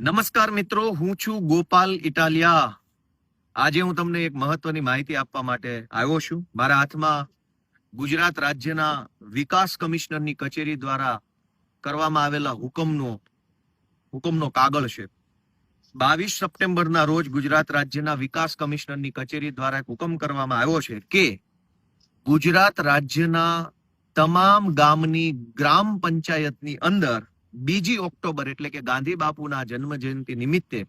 નમસ્કાર મિત્રો, હું છું ગોપાલ ઇટાલિયા. આજે હું તમને એક મહત્વની માહિતી આપવા માટે આવ્યો છું. મારા હાથમાં ગુજરાત રાજ્યના વિકાસ કમિશનરની કચેરી દ્વારા કરવામાં આવેલા હુકમનો હુકમનો કાગળ છે. બાવીસ સપ્ટેમ્બરના રોજ ગુજરાત રાજ્યના વિકાસ કમિશનરની કચેરી દ્વારા હુકમ કરવામાં આવ્યો છે કે ગુજરાત રાજ્યના તમામ ગામની ગ્રામ પંચાયતની અંદર બીજી ઓક્ટોબર એટલે કે ગાંધી બાપુના જન્મ જયંતિ નિમિત્તે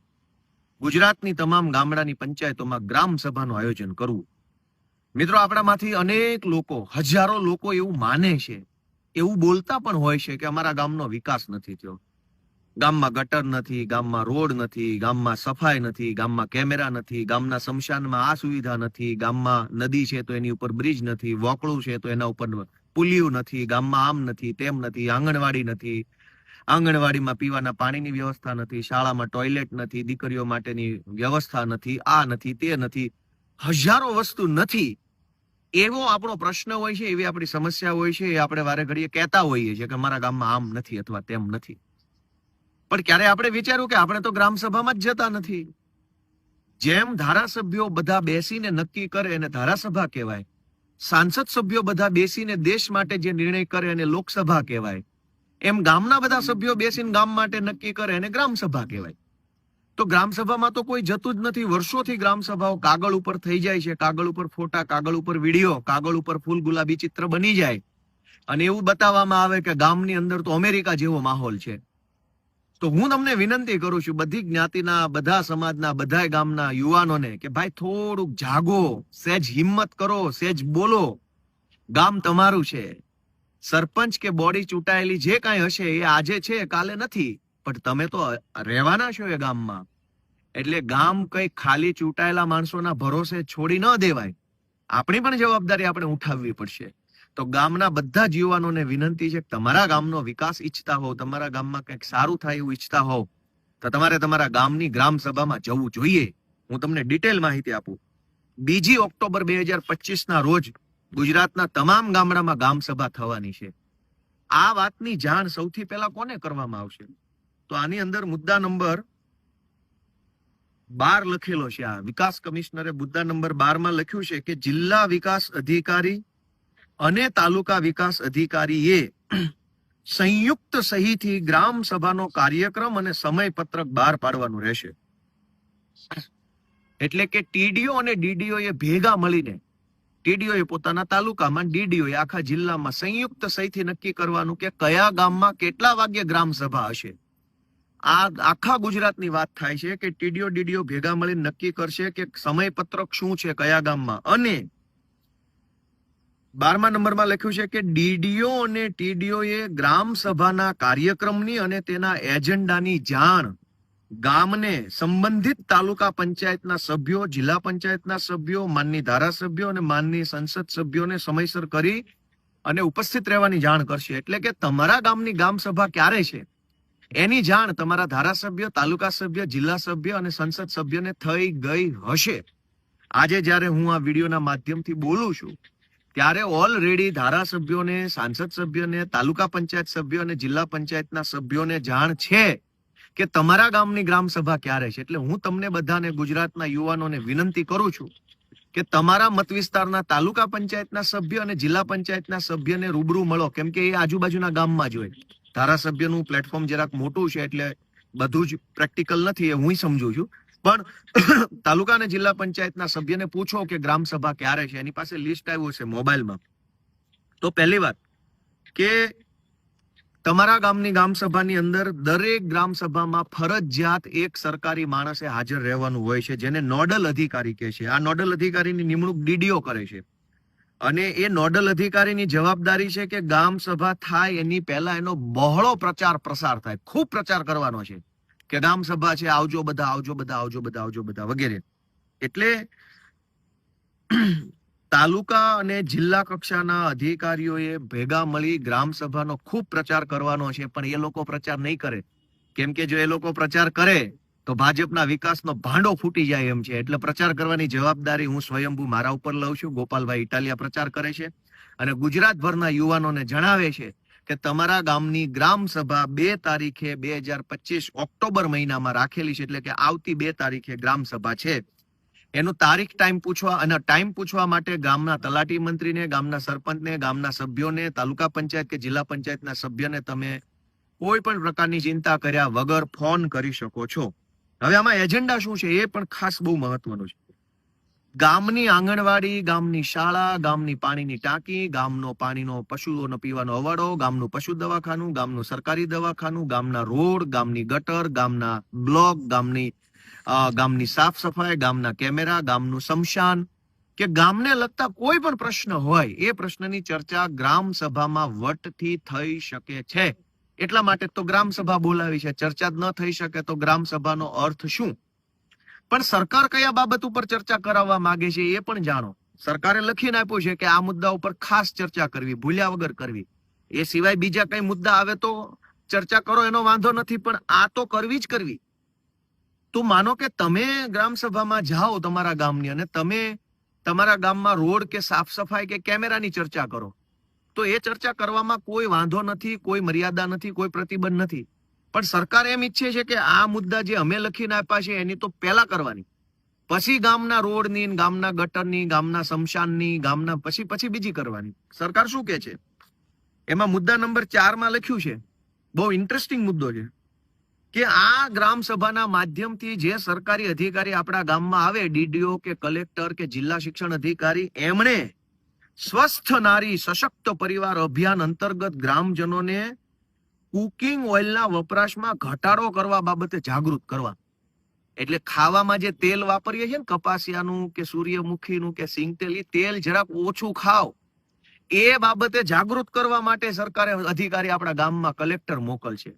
ગુજરાતની તમામ ગામડાની પંચાયતોમાં ગ્રામ સભાનું આયોજન કરવું. મિત્રો, આપણામાંથી અનેક લોકો, હજારો લોકો એવું માને છે, એવું બોલતા પણ હોય છે કે અમારા ગામનો વિકાસ નથી થયો. ગામમાં ગટર નથી, ગામમાં રોડ નથી, ગામમાં સફાઈ નથી, ગામમાં કેમેરા નથી, ગામના શમશાનમાં આ સુવિધા નથી, ગામમાં નદી છે તો એની ઉપર બ્રિજ નથી, વોકળું છે તો એના ઉપર પુલિયું નથી, ગામમાં આમ નથી, તેમ નથી, આંગણવાડી નથી. આંગણવાડીમાં પીવાના પાણીની વ્યવસ્થા નથી, શાળામાં ટોયલેટ નથી, દીકરીઓ માટેની વ્યવસ્થા નથી, આ નથી, તે નથી, હજારો વસ્તુ નથી. એવો આપણો પ્રશ્ન હોય છે, એવી આપણી સમસ્યા હોય છે, એ આપણે વારે ઘડીએ કહેતા હોઈએ છીએ કે મારા ગામમાં આમ નથી અથવા તેમ નથી. પણ ક્યારે આપણે વિચાર્યું કે આપણે તો ગ્રામ સભામાં જ જતા નથી? જેમ ધારાસભ્યો બધા બેસીને નક્કી કરે એને ધારાસભા કહેવાય, સાંસદ સભ્યો બધા બેસીને દેશ માટે જે નિર્ણય કરે એને લોકસભા કહેવાય એમ ગામના બધા સભ્યો બેસીને ગામ માટે નક્કી કરે એને ગ્રામસભા કહેવાય. તો ગ્રામસભામાં તો કોઈ જતું જ નથી. વર્ષોથી ગ્રામસભાઓ કાગળ ઉપર થઈ જાય છે. કાગળ ઉપર ફોટા, કાગળ ઉપર વીડિયો, કાગળ ઉપર ફૂલ ગુલાબી ચિત્ર બની જાય. અને એવું બતાવવામાં આવે કે ગામની અંદર તો અમેરિકા જેવો માહોલ છે. તો હું તમને વિનંતી કરું છું, બધી જ્ઞાતિના, બધા સમાજના બધા ગામના યુવાનોને કે ભાઈ થોડુંક જાગો, સહેજ હિંમત કરો, સહેજ બોલો. ગામ તમારું છે. સરપંચ કે બોડી ચૂંટાયેલી જે કાંઈ હશે એ આજે છે, કાલે નથી. પણ તમે તો રહેવાના છો એ ગામમાં. એટલે ગામ કઈ ખાલી ચૂંટાયેલા માણસોના ભરોસે છોડી ન દેવાય. આપણી પણ જવાબદારી આપણે ઉઠાવવી પડશે. તો ગામના બધા જ યુવાનોને વિનંતી છે તમારા ગામનો વિકાસ ઈચ્છતા હોવ, તમારા ગામમાં કંઈક સારું થાય એવું ઈચ્છતા હોવ, તો તમારે તમારા ગામની ગ્રામ સભામાં જવું જોઈએ. હું તમને ડિટેલ માહિતી આપું. બીજી ઓક્ટોબર બે હજાર પચીસ ના રોજ ગુજરાતના તમામ ગામડામાં ગામ સભા થવાની છે. આ વાતની જાણ સૌથી પહેલા કોને કરવામાં આવશે? તો આની અંદર મુદ્દા નંબર બાર લખેલો છે આ. વિકાસ કમિશનરે મુદ્દા નંબર બારમાં લખ્યું છે કે જિલ્લા વિકાસ અધિકારી અને તાલુકા વિકાસ અધિકારીએ સંયુક્ત સહીથી ગ્રામ સભાનો કાર્યક્રમ અને સમય પત્રક બહાર પાડવાનું રહેશે. એટલે કે ટીડીઓ અને ડીડીઓ એ ભેગા મળીને ટીડીઓ પોતાના તાલુકામાં ડીડીઓ આખા જિલ્લામાં સંયુક્ત સહીથી નક્કી કરવાનું કે કયા ગામમાં કેટલા વાગ્યે ગ્રામ સભા હશે? આ આખા ગુજરાતની વાત થાય છે કે ટીડીઓ ડીડીઓ ભેગા મળીને નક્કી કરશે કે સમયપત્રક શું છે કયા ગામમાં. અને બારમા નંબરમાં લખ્યું છે કે ડીડીઓ અને ટીડીઓ એ ગ્રામ સભાના કાર્યક્રમની અને તેના એજન્ડાની જાણ ગામને સંબંધિત તાલુકા પંચાયતના સભ્યો, જિલ્લા પંચાયતના સભ્યો, માનની ધારાસભ્યો અને માનની સંસદ સભ્યોને સમયસર કરી અને ઉપસ્થિત રહેવાની જાણ કરશે. એટલે કે તમારા ગામની ગામ સભા ક્યારે છે? એની જાણ તમારા ધારાસભ્ય, તાલુકા સભ્ય, જિલ્લા સભ્ય અને સંસદ સભ્યને થઈ ગઈ હશે. આજે જ્યારે હું આ વિડીયોના માધ્યમથી બોલું છું, ત્યારે ઓલરેડી ધારાસભ્યોને, સાંસદ સભ્યોને, તાલુકા પંચાયત સભ્યો અને જિલ્લા પંચાયતના સભ્યોને જાણ છે. કે તમારા ગામની ગ્રામ સભા ક્યારે છે? એટલે હું તમને બધાને ગુજરાતના યુવાનોને વિનંતી કરું છું કે તમારા મત વિસ્તારના તાલુકા પંચાયતના સભ્ય અને જિલ્લા પંચાયતના સભ્યને રૂબરૂ મળો. કેમ કે એ આજુબાજુના ગામમાં જ હોય. ધારાસભ્યનું પ્લેટફોર્મ જરાક મોટું છે એટલે બધું જ પ્રેક્ટિકલ નથી એ હું સમજુ છું. પણ તાલુકા અને જિલ્લા પંચાયતના સભ્યને પૂછો કે ગ્રામ સભા ક્યારે છે? એની પાસે લિસ્ટ આવ્યું છે મોબાઈલમાં. તો પહેલી વાત કે તમારા ગામની ગ્રામસભાની અંદર દરેક ગ્રામસભામાં ફરજિયાત એક સરકારી માણસે હાજર રહેવાનું હોય છે, જેને નોડલ અધિકારી કહે છે. આ નોડલ અધિકારીની નિમણૂક ડીડીઓ કરે છે. અને એ નોડલ અધિકારીની જવાબદારી છે કે ગામસભા થાય, એની પહેલા એનો બહોળો પ્રચાર પ્રસાર થાય. ખૂબ પ્રચાર કરવાનો છે કે ગામસભા છે, આવજો બધા આવજો બધા આવજો બધા આવજો બધા વગેરે. એટલે તાલુકા અને જિલ્લા કક્ષાના અધિકારીઓએ ભેગા મળી ગ્રામ સભાનો ખૂબ પ્રચાર કરવાનો છે, પણ એ લોકો પ્રચાર નહીં કરે. કેમ કે જો એ લોકો પ્રચાર કરે, તો ભાજપના વિકાસનો ભાંડો ફૂટી જાય એમ છે. એટલે પ્રચાર કરવાની જવાબદારી હું સ્વયંભૂ મારા ઉપર લઉં છું. ગોપાલભાઈ ઇટાલિયા પ્રચાર કરે છે અને ગુજરાતભરના યુવાનોને જણાવે છે કે તમારા ગામની ગ્રામ સભા બે તારીખે બે હજાર પચીસ ઓક્ટોબર મહિનામાં રાખેલી છે. એટલે કે આવતી બે તારીખે ગ્રામ સભા છે. એનું તારીખ ટાઈમ પૂછવા અને ટાઈમ પૂછવા માટે ગામના તલાટી મંત્રીને, ગામના સરપંચને, ગામના સભ્યોને, તાલુકા પંચાયત કે જિલ્લા પંચાયતના સભ્યને તમે કોઈ પણ પ્રકારની ચિંતા કર્યા વગર ફોન કરી શકો છો. હવે આમાં એજન્ડા શું છે એ પણ ખાસ બહુ મહત્વનું છે. ગામની આંગણવાડી, ગામની શાળા, ગામની પાણીની ટાંકી, ગામનો પાણીનો, પશુઓનો પીવાનો અવાડો, ગામનું પશુ દવાખાનું, ગામનું સરકારી દવાખાનું, ગામના રોડ, ગામની ગટર, ગામના બ્લોક, ગામની ગામની સાફ સફાઈ, ગામના કેમેરા, ગામનું શમશાન, કે ગામને લગતા કોઈ પણ પ્રશ્ન હોય, એ પ્રશ્નની ચર્ચા ગ્રામ સભામાં વટથી થઈ શકે છે. એટલા માટે તો ગ્રામ સભા બોલાવી છે. ચર્ચા ન થઈ શકે તો ગ્રામ સભાનો અર્થ શું? પણ સરકાર કયા બાબત ઉપર ચર્ચા કરાવવા માંગે છે એ પણ જાણો. સરકારે લખીને આપ્યું છે કે આ મુદ્દા ઉપર ખાસ ચર્ચા કરવી, ભૂલ્યા વગર કરવી. એ સિવાય બીજા કઈ મુદ્દા આવે તો ચર્ચા કરો એનો વાંધો નથી, પણ આ તો કરવી જ કરવી. તો માનો કે તમે ગ્રામ સભામાં જાઓ તમારા ગામની અને તમે તમારા ગામમાં રોડ કે સાફ સફાઈ કે કેમેરાની ચર્ચા કરો, તો એ ચર્ચા કરવામાં કોઈ વાંધો નથી, કોઈ મર્યાદા નથી, કોઈ પ્રતિબંધ નથી. પણ સરકાર એમ ઈચ્છે છે કે આ મુદ્દા જે અમે લખીને આપ્યા છે એની તો પહેલા કરવાની. પછી ગામના રોડની, ગામના ગટરની, ગામના શમશાનની, ગામના પછી પછી બીજી કરવાની. સરકાર શું કે છે? એમાં મુદ્દા નંબર ચારમાં લખ્યું છે. બહુ ઇન્ટરેસ્ટિંગ મુદ્દો છે. કે આ ગ્રામ સભાના માધ્યમથી જે સરકારી અધિકારી આપણા ગામમાં આવે, ડીડીઓ કે કલેક્ટર કે જિલ્લા શિક્ષણ અધિકારી, એમણે સ્વસ્થ નારી, સશક્ત પરિવાર અભિયાન અંતર્ગત ગ્રામજનોને કુકિંગ ઓઇલના વપરાશમાં ઘટાડો કરવા બાબતે જાગૃત કરવા. એટલે ખાવામાં જે તેલ વાપરીએ છીએ ને, કપાસિયાનું કે સૂર્યમુખીનું કે સિંગતેલ તેલ જરાક ઓછું ખાવ એ બાબતે જાગૃત કરવા માટે સરકારે અધિકારી આપણા ગામમાં કલેક્ટર મોકલશે.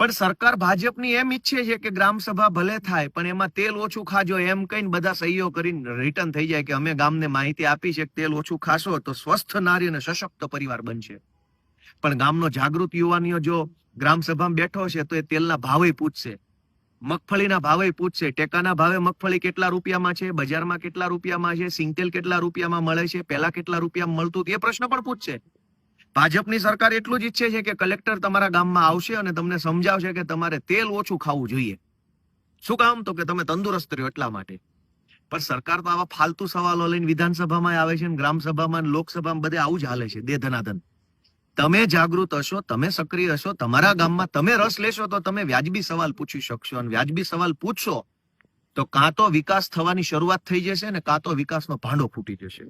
પણ સરકાર ભાજપની એમ ઈચ્છે છે કે ગ્રામસભા ભલે થાય, પણ એમાં તેલ ઓછું ખાજો એમ કહીને બધા સહીઓ કરીને રિટર્ન થઈ જાય કે અમે ગામને માહિતી આપી છે કે તેલ ઓછું ખાશો તો સ્વસ્થ નારી અને સશક્ત પરિવાર બનશે. પણ ગામનો જાગૃત યુવાનીઓ જો ગ્રામસભામાં બેઠો છે તો એ તેલના ભાવે પૂછશે. મગફળીના ભાવે પૂછશે. ટેકાના ભાવે મગફળી કેટલા રૂપિયામાં છે? બજારમાં કેટલા રૂપિયામાં છે? સિંગતેલ કેટલા રૂપિયામાં મળે છે? પહેલા કેટલા રૂપિયામાં મળતું? એ પ્રશ્ન પણ પૂછશે. ભાજપની સરકાર એટલું જ ઈચ્છે છે કે કલેક્ટર તમારા ગામમાં આવશે અને તમને સમજાવશે કે તમારે તેલ ઓછું ખાવું જોઈએ. શું કામ? તો કે તમે તંદુરસ્ત રહ્યો એટલા માટે. પણ સરકાર તો આવા ફાલતુ સવાલો લઈને વિધાનસભામાં આવે છે ગ્રામસભામાં ગ્રામ લોકસભામાં બધે આવું જ હાલે છે દે ધનાધન. તમે જાગૃત હશો, તમે સક્રિય હશો, તમારા ગામમાં તમે રસ લેશો તો તમે વ્યાજબી સવાલ પૂછી શકશો અને વ્યાજબી સવાલ પૂછશો તો કાં તો વિકાસ થવાની શરૂઆત થઈ જશે ને કાં તો વિકાસનો ભાંડો ફૂટી જશે.